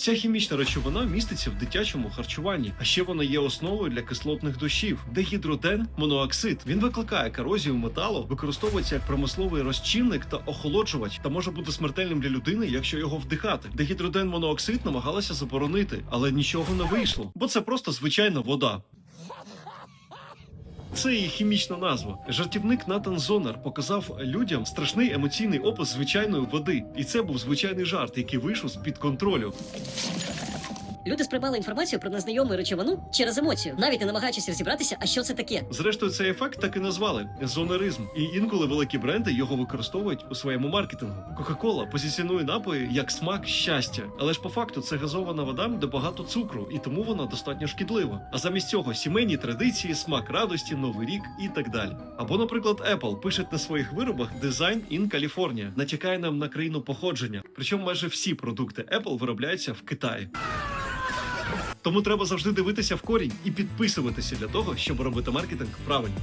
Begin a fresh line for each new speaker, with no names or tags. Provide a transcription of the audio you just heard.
Ця хімічна речовина міститься в дитячому харчуванні, а ще вона є основою для кислотних дощів. Дегідроден монооксид. Він викликає корозію металу, використовується як промисловий розчинник та охолоджувач, та може бути смертельним для людини, якщо його вдихати. Дегідроден монооксид намагалася заборонити, але нічого не вийшло, бо це просто звичайна вода. Це її хімічна назва. Жартівник Натан Зонер показав людям страшний емоційний опис звичайної води, і це був звичайний жарт, який вийшов з під контролю.
Люди сприймали інформацію про незнайому речовину через емоцію, навіть не намагаючись розібратися, а що це таке.
Зрештою, цей ефект так і назвали зонеризм, і інколи великі бренди його використовують у своєму маркетингу. Кока-кола позиціонує напої як смак щастя, але ж по факту це газована вода, де багато цукру, і тому вона достатньо шкідлива. А замість цього сімейні традиції, смак радості, новий рік і так далі. Або, наприклад, Apple пише на своїх виробах Design in California, натякає нам на країну походження. Причому майже всі продукти Apple виробляються в Китаї. Тому треба завжди дивитися в корінь і підписуватися для того, щоб робити маркетинг правильно.